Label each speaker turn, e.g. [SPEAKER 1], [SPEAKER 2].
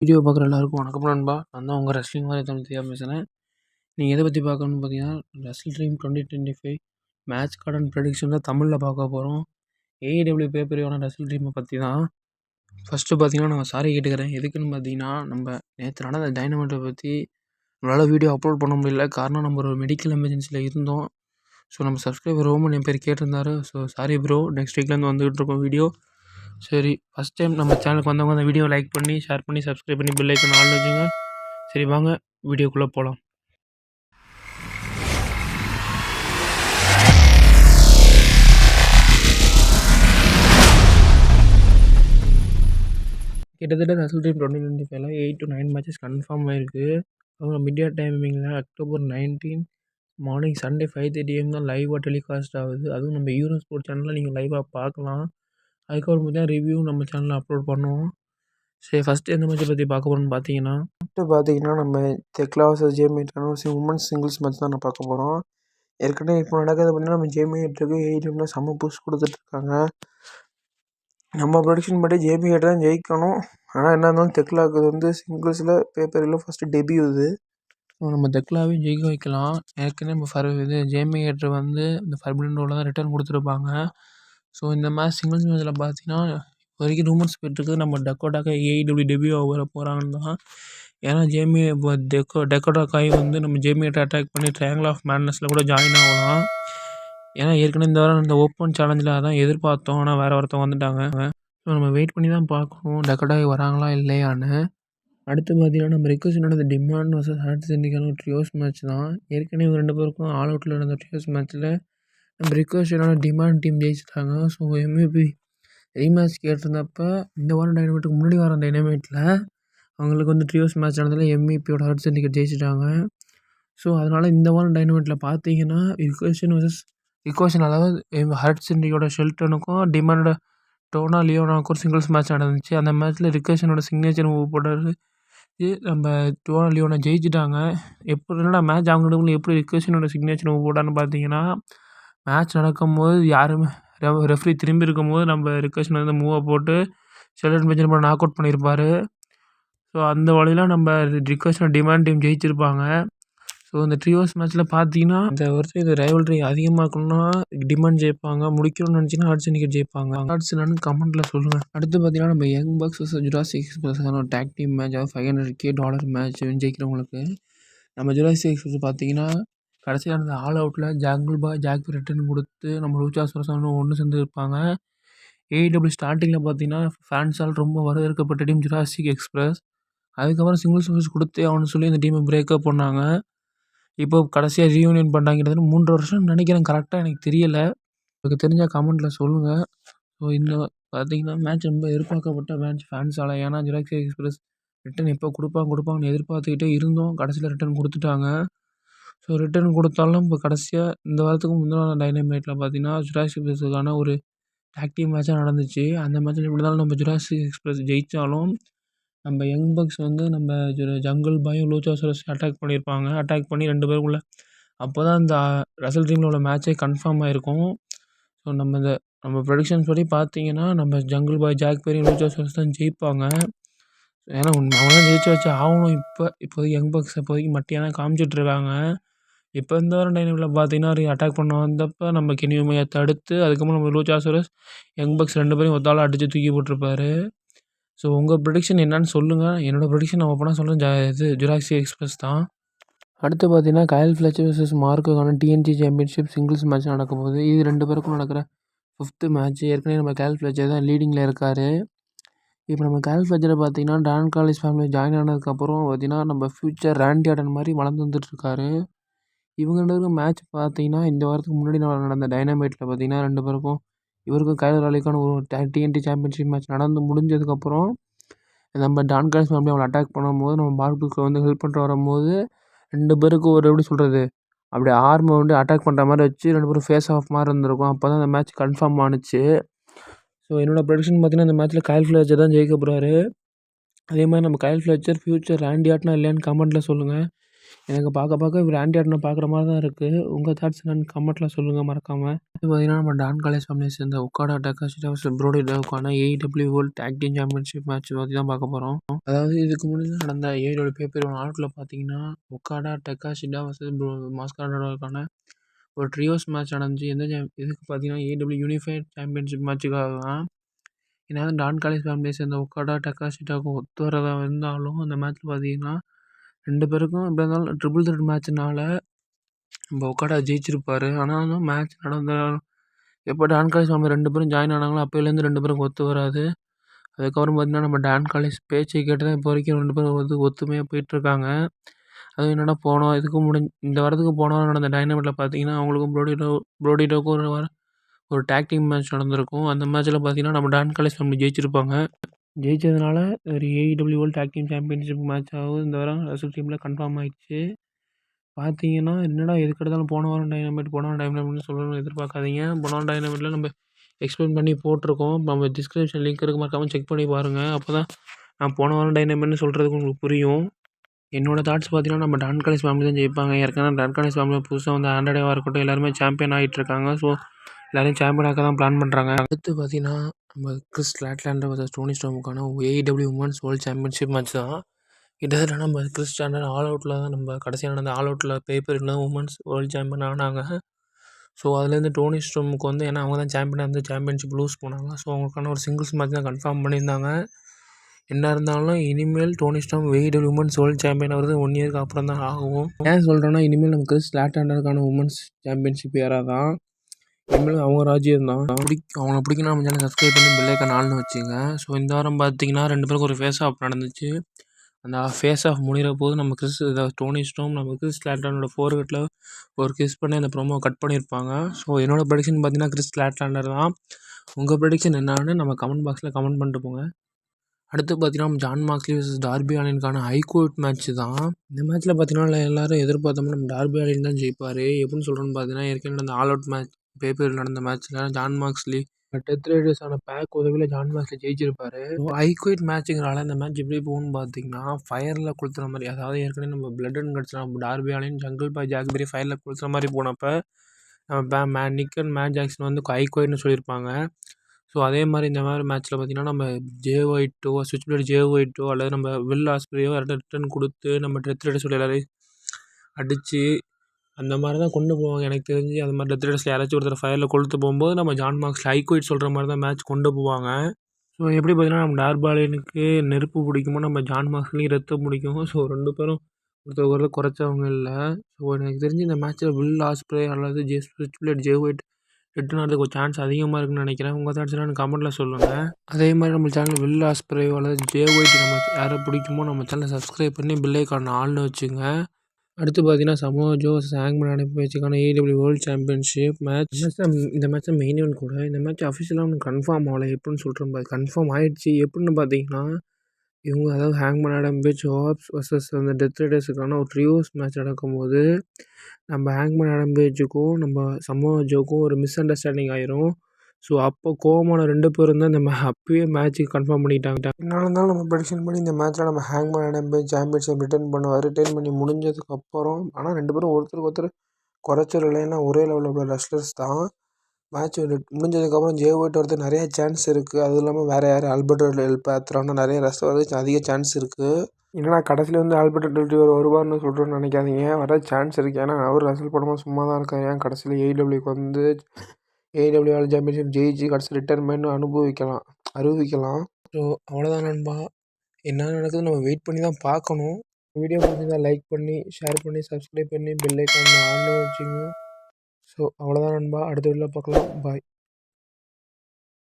[SPEAKER 1] Video பார்க்குற எல்லாருக்கும் வணக்கம் நண்பா. நான் தான் உங்கள் ரெஸ்லிங் மாதிரி தமிழ் தெரியாம பேசுகிறேன் நீங்கள் எதை பற்றி பார்க்கணுன்னு பார்த்தீங்கன்னா Wrestle Dream twenty twenty five match garden and prediction தான் தமிழில் பார்க்க போகிறோம் ஏஇடபிள்யூ பேப்பரியான ரெஸ்ல் ட்ரீமை பற்றி தான். ஃபஸ்ட்டு பார்த்தீங்கன்னா நான் சாரி கேட்டுக்கிறேன். எதுக்குன்னு பார்த்தீங்கன்னா நம்ம நேற்று நடந்த டைனமெண்ட்டை பற்றி நம்மளால் வீடியோ அப்லோட் பண்ண முடியல. காரணம் நம்ம ஒரு மெடிக்கல் எமர்ஜென்சியில் இருந்தோம். ஸோ நம்ம சப்ஸ்கிரைபர் ரொம்ப என் பேர் கேட்டிருந்தாரு. ஸோ சாரி ப்ரோ நெக்ஸ்ட் வீக்லேருந்து வந்துகிட்டு இருக்கோம் வீடியோ சரி ஃபஸ்ட் டைம் நம்ம சேனலுக்கு வந்தவங்க அந்த வீடியோ லைக் பண்ணி ஷேர் பண்ணி சப்ஸ்கிரைப் பண்ணி பெல் ஐக்கன் ஆல் வச்சுங்க. சரி வாங்க வீடியோக்குள்ளே போகலாம் கிட்டத்தட்ட நசல் ட்ரீம் டுவெண்ட்டி டுவெண்ட்டி ஃபைவ்ல eight to nine matches confirm ஆயிருக்கு. அப்புறம் மீடியா டைமிங்கில் October nineteen morning Sunday five thirty AM தான் லைவாக டெலிகாஸ்ட் ஆகுது. அதுவும் நம்ம யூரோ ஸ்போர்ட்ஸ் சேனலில் நீங்கள் லைவாக பார்க்கலாம். அதுக்கப்புறம் பார்த்தீங்கன்னா ரிவ்யூ நம்ம சேனலில் அப்லோட் பண்ணுவோம். சரி ஃபஸ்ட்டு எந்த மேட்ச்சை பற்றி பார்க்க போகிறோம்னு பார்த்தீங்கன்னா ஃபஸ்ட்டு பார்த்தீங்கன்னா நம்ம தெக்லா வர்சஸ் ஜேமேட்டான உமன்ஸ் சிங்கிள்ஸ் மேட்ச் தான் நான் பார்க்க போகிறோம் ஏற்கனவே இப்போ நடக்கிறது பார்த்தீங்கன்னா நம்ம ஜேமிஏட்டுக்கு ஏடிஎம்ல செம்ம புஷ் கொடுத்துட்ருக்காங்க நம்ம ப்ரொடிக்ஷன் படி ஜேமிஏட் தான் ஜெயிக்கணும். ஆனால் என்ன இருந்தாலும் தெக்லாவுக்கு வந்து சிங்கிள்ஸில் பேப்பரில் ஃபஸ்ட்டு டெபியூ இது. நம்ம தெக்லாவையும் ஜெயிக்க வைக்கலாம். ஏற்கனவே நம்ம ஃபர் இது ஜேமிஏட்ரு வந்து இந்த ஃபர்பிடன் ரோவில் தான் ரிட்டர்ன் கொடுத்துருப்பாங்க. ஸோ இந்த மேட்ச் சிங்கிள்ஸ் மேட்ச்சில் பார்த்தீங்கன்னா இப்போ வரைக்கும் ரூமர்ஸ் போயிட்டுருக்கு. நம்ம டக்கோட்டாக்கா ஏஇடபிள்யூ டெபியூ வர போகிறாங்கன்னு தான். ஏன்னா ஜேமி இப்போ டெக்கோ டெக்கோட்டா வந்து நம்ம ஜேமியை அட்டாக் பண்ணி ட்ரையாங்கிள் ஆஃப் மேட்னஸில் கூட ஜாயின் ஆகலாம். ஏன்னா ஏற்கனவே இந்த வாரம் இந்த ஓப்பன் சேலஞ்சில் அதான் எதிர்பார்த்தோம். ஆனால் வேறு ஒருத்தவங்க வந்துட்டாங்க. ஸோ நம்ம வெயிட் பண்ணி தான் பார்க்கணும். டெக்கோடாய் வராங்களா இல்லையான்னு. அடுத்து பார்த்தீங்கன்னா நம்ம ரிக்வஸ்ட் நடந்த டிமாண்ட் வர்சஸ் ஹார்ட் சென்டிக்கான ட்ரியோஸ் மேட்ச் தான். ஏற்கனவே ரெண்டு பேருக்கும் ஆல் அவுட்டில் நடந்த ட்ரியோஸ் மேட்ச்சில் நம்ம டிமாண்ட் டீம் ஜெயிச்சிட்டாங்க ஸோ எம்ஏபி ரீமேட்ச் கேட்டிருந்தப்ப இந்த வாரம் டைனமேட்டுக்கு முன்னாடி வாரம் டைனமேட்டில் அவங்களுக்கு வந்து ட்ரியோஸ் மேட்ச் நடந்ததில் எம்இபியோட ஹர்ட் சிண்டிகேட் ஜெயிச்சிட்டாங்க ஸோ அதனால் இந்த வாரம் டைனமேட்டில் பார்த்தீங்கன்னா ரிக்வெஷன் வர்சஸ் ரிக்வெஷன் அதாவது ஹர்ட் சிண்டிகோட ஷெல்டனுக்கும் டிமாண்டோட டோனா லியோனாக்கும் ஒரு சிங்கிள்ஸ் மேட்ச் நடந்துச்சு அந்த மேட்ச்சில் ரிக்வெஷனோட சிக்னேச்சர் மூவ் போடுறது நம்ம டோனா லியோனை ஜெயிச்சிட்டாங்க எப்படி என்னடா மேட்ச் அவங்க எப்படி ரிக்வெஷனோட சிக்னேச்சர் மூவ் போட்டான்னு பார்த்தீங்கன்னா மேட்ச் நடக்கும்போது யாருமே ரெஃப்ரி திரும்பி இருக்கும்போது நம்ம ரிக்வெஸ்ட் வந்து மூவை போட்டு ஷெல்டன் போட்டு நாக் அவுட் பண்ணியிருப்பார் ஸோ அந்த வழியில் நம்ம ரிக்வெஸ்ட் டிமாண்ட் டீம் ஜெயிச்சிருப்பாங்க. ஸோ இந்த ட்ரியோஸ் மேட்ச்சில் பார்த்தீங்கன்னா இந்த வருஷம் இது ரைவல்ரி அதிகமாக்கணும்னா டிமாண்ட் ஜெயிப்பாங்க. முடிக்கணும்னு நினச்சின்னா ஹார்ட்ஸ் இன்னைக்கு ஜெயிப்பாங்க. ஹார்ட்ஸ் என்னன்னு கமெண்ட்டில் சொல்லுங்கள் அடுத்து பார்த்தீங்கன்னா நம்ம யங் பாக்ஸ் ஜுராசிக் எக்ஸ்பிரஸான டேக் டீம் மேட்ச் அதாவது five hundred K dollar match ஜெயிக்கிறவங்களுக்கு. நம்ம ஜுராசிக் எக்ஸ்பிரஸ் பார்த்தீங்கன்னா கடைசியாக இருந்த ஆல் அவுட்டில் ஜாங்கிள் பாய் ஜாக் ரிட்டன் கொடுத்து நம்ம லூச்சாஸ்வரசனும் ஒன்று சேர்ந்து இருப்பாங்க. ஏஇடபிள்யூ ஸ்டார்டிங்கில் பார்த்தீங்கன்னா ஃபேன்ஸால் ரொம்ப வரவேற்கப்பட்ட டீம் ஜுராசிக் எக்ஸ்பிரஸ் அதுக்கப்புறம் சிங்கிள் சர்வீஸ் கொடுத்தே அவனு சொல்லி இந்த டீமை பிரேக்கப் பண்ணாங்க. இப்போ கடைசியாக ரீயூனியன் பண்ணாங்கிறது மூன்று வருஷம் நினைக்கிறேன். கரெக்டாக எனக்கு தெரியலை. உங்களுக்கு தெரிஞ்சால் கமெண்ட்டில் சொல்லுங்கள் ஸோ இந்த பார்த்தீங்கன்னா மேட்ச் ரொம்ப எதிர்பார்க்கப்பட்ட மேட்ச் ஃபேன்ஸால் ஏன்னா ஜுராக்ஸி எக்ஸ்பிரஸ் ரிட்டன் எப்போ கொடுப்பாங்க கொடுப்பாங்கன்னு எதிர்பார்த்துக்கிட்டே இருந்தோம். கடைசியில் ரிட்டன் கொடுத்துட்டாங்க. ஸோ ரிட்டர்ன் கொடுத்தாலும் இப்போ கடைசியாக இந்த வாரத்துக்கு முந்தின வாரம் டைனமைட்டில் பார்த்தீங்கன்னா ஜுராசிக் எக்ஸ்பிரஸுக்கான ஒரு டேக் டீம் மேட்சாக நடந்துச்சு. அந்த மேட்ச்சில் எப்படி இருந்தாலும் நம்ம ஜுராசிக் எக்ஸ்பிரஸ் ஜெயித்தாலும் நம்ம யங் பக்ஸ் வந்து நம்ம ஜங்குள் பாயும் லூச்சாசரஸ் அட்டாக் பண்ணியிருப்பாங்க அட்டாக் பண்ணி ரெண்டு பேருக்குள்ள அப்போ தான் இந்த ரசல் டீமில் உள்ள மேட்ச்சே கன்ஃபார்ம் ஆகிருக்கும் ஸோ நம்ம இந்த நம்ம ப்ரொடிக்ஷன்ஸ் படி பார்த்தீங்கன்னா நம்ம ஜங்கிள் பாய் ஜாக் பெரிய லூச்சாசரஸ் தான் ஜெயிப்பாங்க. ஏன்னா அவங்க தான் ஜெயிச்சு வச்சு ஆகணும். இப்போ இப்போதைக்கு யங் பக்ஸ் இப்போதைக்கு மட்டியாக தான் காமிச்சிட்ருக்காங்க இப்போ இந்த வாரம் டைனமில் பார்த்தீங்கன்னா ரீ அட்டாக் பண்ண வந்தப்போ நம்ம கெனியுமையை தடுத்து அதுக்கப்புறம் நம்ம லூச்சாசரஸ் யங் பக்ஸ் ரெண்டு பேரையும் ஒத்தாலும் அடித்து தூக்கி போட்டிருப்பாரு. ஸோ உங்கள் ப்ரொடிக்ஷன் என்னன்னு சொல்லுங்கள் என்னோடய ப்ரொடிக்ஷன் நான் ஓப்பனாக சொல்கிறேன் ஜா இது ஜுராக்ஸி எக்ஸ்பிரஸ் தான். அடுத்து பார்த்தீங்கன்னா கயல் ஃப்ளெச்சர் வர்சஸ் மார்க்குக்கான டிஎன்ஜி சாம்பியன்ஷிப் சிங்கிள்ஸ் மேட்ச் நடக்க போகுது. இது ரெண்டு பேருக்கும் நடக்கிற ஃபிஃப்த்து மேட்ச் ஏற்கனவே நம்ம கயல் ஃப்ளெச்சர் தான் லீடிங்கில் இருக்கார். இப்போ நம்ம கேர்ள்ஸ் ஃப்ளெச்சரை பார்த்தீங்கன்னா டான் காலேஜ் ஃபேமிலி ஜாயின் ஆனதுக்கப்புறம் பார்த்தீங்கன்னா நம்ம ஃப்யூச்சர் ரேண்டி ஆடன் மாதிரி வளர்ந்து வந்துட்டுருக்காரு. இவங்க ரெண்டு பேருக்கும் மேட்ச் பார்த்தீங்கன்னா இந்த வாரத்துக்கு முன்னாடி நடந்த டைனமைட்டில் பார்த்தீங்கன்னா ரெண்டு பேருக்கும் இவருக்கும் கைலர் அலிக்கான ஒரு டிஎன்டி சாம்பியன்ஷிப் மேட்ச் நடந்து முடிஞ்சதுக்கப்புறம் நம்ம டான் காலேஜ் ஃபேமிலி அவங்களை அட்டாக் பண்ணும்போது நம்ம மார்க்குக்கு வந்து ஹெல்ப் பண்ணிட்டு வரும்போது ரெண்டு பேருக்கும் ஒரு எப்படி சொல்கிறது அப்படி ஆர்மை வந்து அட்டாக் பண்ணுற மாதிரி வச்சு ரெண்டு பேரும் ஃபேஸ் ஆஃப் மாதிரி இருந்திருக்கும். அப்போ தான் அந்த மேட்ச் கன்ஃபார்ம் ஆணுச்சு ஸோ என்னோடய ப்ரொடிக்ஷன் பார்த்தீங்கன்னா இந்த மேட்ச்சில் கயல் ஃப்ளேச்சர் தான் ஜெயிக்க போகிறாரு அதே மாதிரி நம்ம கயல் ஃப்ளேச்சர் ஃப்யூச்சர் ரேண்டி ஆட்னா இல்லையான்னு கமெண்ட்டில் சொல்லுங்கள் எனக்கு பார்க்க பார்க்க இவர் ஆண்டி ஆர்டனை பார்க்குற மாதிரி தான் இருக்குது உங்கள் தாட்ஸ் என்னன்னு கமெண்ட்டில் சொல்லுங்கள் மறக்காமல் இது பார்த்தீங்கன்னா நம்ம டான் காலேஜ் ஃபேமிலியை சேர்ந்த ஒக்காடா டக்காஷிட்டா ப்ரோடி டவுக்கான AEW world tag team championship match பற்றி தான் பார்க்க போகிறோம் அதாவது இதுக்கு முன்னாடி நடந்த ஏழோட பேப்பர் ஒன் ஆட்டில் பார்த்தீங்கன்னா ஒக்காடா டக்காஷிட்டா வர்சஸ் ப்ரோ மாஸ்காடாக்கான ஒரு ட்ரியோஸ் மேட்ச் நடந்துச்சு எந்த ஜா- இதுக்கு பார்த்தீங்கன்னா ஏடபிள்யூ யூனிஃபைட் சாம்பியன்ஷிப் மேட்சுக்காக தான் ஏன்னா டான் காலேஜ் ஃபேமிலியை சேர்ந்த ஒக்காடா டக்காஷிட்டாவுக்கு ஒத்து வரதா இருந்தாலும் அந்த மேட்ச்சில் பார்த்தீங்கன்னா ரெண்டு பேருக்கும் எப்படி இருந்தாலும் ட்ரிபிள் த்ரெட் மேட்ச்னால நம்ம ஒக்காடா ஜெயிச்சிருப்பாரு. ஆனாலும் மேட்ச் நடந்த எப்போ டான் காலேஜ் ஃபேமிலி ரெண்டு பேரும் ஜாயின் ஆனாங்களோ அப்போலேருந்து ரெண்டு பேருக்கும் ஒத்து வராது. அதுக்கப்புறம் பார்த்தீங்கன்னா நம்ம டான் காலேஜ் பேச்சை கேட்டு தான் இப்போ வரைக்கும் ரெண்டு பேரும் வந்து ஒத்துமையாக போயிட்டுருக்காங்க அதுவும் என்னென்னா போன இதுக்கு முடிஞ் இந்த வாரத்துக்கு போன வாரம் நடந்த டைனமிட்டில் பார்த்தீங்கன்னா அவங்களுக்கும் ப்ரோடிடோ ப்ரோடிடோக்கும் ஒரு வாரம் ஒரு டேக் டீம் மேட்ச் நடந்திருக்கும். அந்த மேட்ச்சில் பார்த்தீங்கன்னா நம்ம டான் காலேஜ் ஃபேமிலி ஜெயிச்சிருப்பாங்க. ஜெயிச்சதுனால ஒரு AEW world tag team championship மேட்சாகவும் இந்த வாரம் ரசூல் டீமில் கன்ஃபார்ம் ஆயிடுச்சு. பார்த்தீங்கன்னா என்னடா எதுக்கெடுத்தாலும் போன வாரம் டைனமிட் போன வாரம் சொல்லணும்னு எதிர்பார்க்காதீங்க. போன வாரம் டைனமிட்டில் நம்ம எக்ஸ்பிளைன் பண்ணி போட்டிருக்கோம். நம்ம டிஸ்கிரிப்ஷன் லிங்க் இருக்க மறக்காமல் செக் பண்ணி பாருங்கள் அப்போ தான் நான் போன வாரம் டைனமிட்னு சொல்கிறதுக்கு உங்களுக்கு புரியும். என்னோடய தாட்ஸ் பார்த்தீங்கன்னா நம்ம டான் காலேஜ் ஃபேமிலி தான் ஜெயிப்பாங்க. ஏற்கனவே டான் காலேஜ் ஃபேமிலியில் புதுசாக வந்து ஆண்ட்ராய்டாக இருக்கட்டும் எல்லாருமே சாம்பியன் ஆகிட்டு இருக்காங்க. ஸோ எல்லாரையும் சாம்பியன் ஆக்க தான் பிளான் பண்ணுறாங்க அடுத்து பார்த்தீங்கன்னா நம்ம Kris Statlander versus Toni ஸ்டோமுக்கான AEW women's world championship match தான். கிட்டத்தட்ட நம்ம கிறிஸ் ஸ்டாண்டர்ட் ஆல் அவுட்டில் தான் நம்ம கடைசியாக நடந்த ஆல் அவுட்டில் பேப்பர் தான் உமன்ஸ் வேர்ல்டு சாம்பியன் ஆனாங்க. ஸோ அதுலேருந்து டோனி ஸ்டோமுக்கு வந்து ஏன்னா அவங்க தான் சாம்பியனாக இருந்து சாம்பியன்ஷிப் லூஸ் போனாங்க ஸோ அவங்களுக்கான ஒரு சிங்கிள்ஸ் மேட்ச் தான் கன்ஃபார்ம் பண்ணியிருந்தாங்க. என்ன இருந்தாலும் இனிமேல் Toni Storm wait women's world champion ஆகிறது ஒன் இயருக்கு அப்புறம் தான் ஆகும். ஏன் சொல்கிறேன்னா இனிமேல் நமக்கு ஸ்லாட் ஆண்டருக்கான உமன்ஸ் சாம்பியன்ஷிப் யாராக தான். இனிமேல் அவங்க ராஜ்யம் தான். பிடிக் அவங்கள பிடிக்கணும் நம்ம சேனல் சப்ஸ்கிரைப் பண்ணி பெல்லைக்கான ஆள்னு வச்சுங்க. ஸோ இந்த வாரம் பார்த்தீங்கன்னா ரெண்டு பேருக்கு ஒரு ஃபேஸ் ஆஃப் நடந்துச்சு. அந்த ஃபேஸ் ஆஃப் முடிகிற போது நம்ம கிறிஸ் டோனி ஸ்டோம் நம்ம கிறிஸ் லேட்லாண்டோட ஃபோர்கட்டில் ஒரு கிஸ் பண்ணி அந்த ப்ரோமோ கட் பண்ணியிருப்பாங்க. ஸோ என்னோடய ப்ரடிக்ஷன் பார்த்தீங்கன்னா கிறிஸ் லேட்லாண்டர் தான். உங்கள் ப்ரடிக்ஷன் என்னான்னு நம்ம கமெண்ட் பாக்ஸில் கமெண்ட் பண்ணிட்டு போங்க. அடுத்து பார்த்தீங்கன்னா நம்ம ஜான் மார்க்லி வர்சஸ் டார்பி ஆலினுக்கான ஹைகோர்ட் மேட்ச் தான். இந்த மேட்ச்சில் பார்த்தீங்கன்னா எல்லாரும் எதிர்பார்த்தோம்னா நம்ம டார்பி ஆலின் தான் ஜெயிப்பார். எப்படின்னு சொல்கிறோன்னு பார்த்தீங்கன்னா ஏற்கனவே நடந்த ஆல் அவுட் மேட்ச் பேப்பர் நடந்த மேட்ச்சில் ஜான் மார்க்ஸ்லி டெத் ரைடர்ஸான பேக் உதவியில் ஜான் மார்க்ஸ்லி ஜெயிச்சிருப்பாரு. ஹைகோர்ட் மேட்ச்சுங்கிறனால இந்த மேட்ச் எப்படி போகணும்னு பார்த்தீங்கன்னா ஃபயரில் கொளுத்துற மாதிரி அதாவது ஏற்கனவே நம்ம பிளட் அண்ட் கிடச்சினா நம்ம டார்பி ஆலின் ஜங்கிள் பாய் ஜாக்பெரி ஃபயரில் கொளுத்துற மாதிரி போனப்போ நம்ம பே மே நிக் அண்ட் மேட் ஜாக்சன் வந்து ஹைகோர்ட்னு சொல்லியிருப்பாங்க. ஸோ அதே மாதிரி இந்த மாதிரி மேட்ச்சில் பார்த்தீங்கன்னா நம்ம ஜே ஒயிட்டோ சுவிட்ச் பிளேட் ஜே ஒயிட்டோ அல்லது நம்ம வில் ஆஸ்பிரியோ யார்கிட்ட ரிட்டன் கொடுத்து நம்ம டெத் ரைடர்ஸ் சொல்லி எல்லாரையும் அடித்து அந்த மாதிரி தான் கொண்டு போவாங்க. எனக்கு தெரிஞ்சு அது மாதிரி டெத் ரைடர்ஸில் யாராச்சும் ஒருத்தர் ஃபயரில் கொளுத்து போகும்போது நம்ம ஜான் மார்க்ஸ் ஹைகோயிட் சொல்கிற மாதிரி தான் மேட்ச் கொண்டு போவாங்க. ஸோ எப்படி பார்த்தீங்கன்னா நம்ம டார்பாலினுக்கு நெருப்பு பிடிக்குமோ நம்ம ஜான் மார்க்ஸ்லேயும் ரத்தம் பிடிக்கும் ஸோ ரெண்டு பேரும் ஒருத்தர் ஒருத்தர் குறைச்சவங்க இல்லை. ஸோ எனக்கு தெரிஞ்சு இந்த மேட்ச்சில் வில் ஆஸ்பிரே அல்லது ஜே சுவிட்ச் பிளேட் ஜே ஒயிட் ரிட்டன் ஆகிறதுக்கு ஒரு சான்ஸ் அதிகமாக இருக்குன்னு நினைக்கிறேன். உங்கள் தாட்ஸ் என்னன்னு கமெண்ட்டில் சொல்லுங்கள் அதே மாதிரி நம்ம சேனல் வில் ஆஸ்பிரே அல்லது ஜே ஒயிட் நம்ம யாரை பிடிக்குமோ நம்ம சேனலை சப்ஸ்கிரைப் பண்ணி பில்லைக்கான ஆள்னு வச்சுங்க. அடுத்து பார்த்தீங்கன்னா சமோ ஜோஸ் ஹேங்மேன் அனுப்பி வச்சுக்கான ஏடபிள்யூ வேர்ல்டு சாம்பியன்ஷிப் மேட்ச் இந்த மேட்ச் மெயின் இவன் கூட இந்த மேட்ச் அஃபிஷியலாக ஒன்று கன்ஃபார்ம் ஆகலை. எப்படின்னு சொல்கிறேன் கன்ஃபார்ம் ஆயிடுச்சு. எப்படின்னு பார்த்தீங்கன்னா இவங்க அதாவது ஹேங்மேன் ஆடம் பேஜ் ஹோப்ஸ் வர்சஸ் அந்த டெத் ரைடர்ஸுக்கான ஒரு ட்ரியோஸ் மேட்ச் நடக்கும்போது நம்ம ஹேங்மேன் ஆடம் பேஜுக்கும் நம்ம சமோ ஜோக்கும் ஒரு மிஸ் அண்டர்ஸ்டாண்டிங் ஆயிரும். ஸோ அப்போ கோமான ரெண்டு பேரும் தான் இந்த மே அப்பயே மேட்ச்சுக்கு கன்ஃபார்ம் பண்ணிட்டாங்க. என்ன இருந்தாலும் நம்ம ப்ரெடிக்ஷன் பண்ணி இந்த மேட்ச்சில் நம்ம ஹேங்மேன் ஆடம் பேஜ் சாம்பியன்ஷிப் ரிட்டர்ன் பண்ணுவார் ரிட்டர்ன் பண்ணி முடிஞ்சதுக்கப்புறம் ஆனால் ரெண்டு பேரும் ஒருத்தருக்கு ஒருத்தர் குறைச்சல் இல்லைன்னா ஒரே லெவலில் உள்ள ரெஸ்லர்ஸ் தான். மேட்ச் முடிஞ்சதுக்கப்புறம் ஜே ஒயிட் வரதுக்கு நிறைய சான்ஸ் இருக்குது அதுவும் இல்லாமல் வேறு யார்? ஆல்பர்டோ எல் பேத்ரானா நிறைய ரசம் வரதுக்கு அதிக சான்ஸ் இருக்குது என்னடா கடைசியில் வந்து ஆல்பர்டோ டெல் ரிவர் வருவார்னு சொல்கிறோன்னு நினைக்காதீங்க. வர சான்ஸ் இருக்குது ஏன்னா அவர் ரசல் படமாக சும்மா தான் இருக்கார். ஏன்? கடைசியில் ஏடபிள்யூக்கு வந்து ஏடபிள்யூ வேர்ல்டு சாம்பியன்ஷிப் ஜெயிச்சு கடைசி ரிட்டைர்மெண்ட் அனுபவிக்கலாம். அறிவிக்கலாம் ஸோ அவ்வளோதான் நண்பா. என்ன நடக்குது நம்ம வெயிட் பண்ணி தான் பார்க்கணும் வீடியோ பிடிச்சிருந்தா லைக் பண்ணி ஷேர் பண்ணி சப்ஸ்கிரைப் பண்ணி பெல் ஐக்கான் ஆன் வச்சுங்க ஸோ அவ்வளோதான் நண்பா. அடுத்த வீடியோவில் பார்க்கலாம். பாய்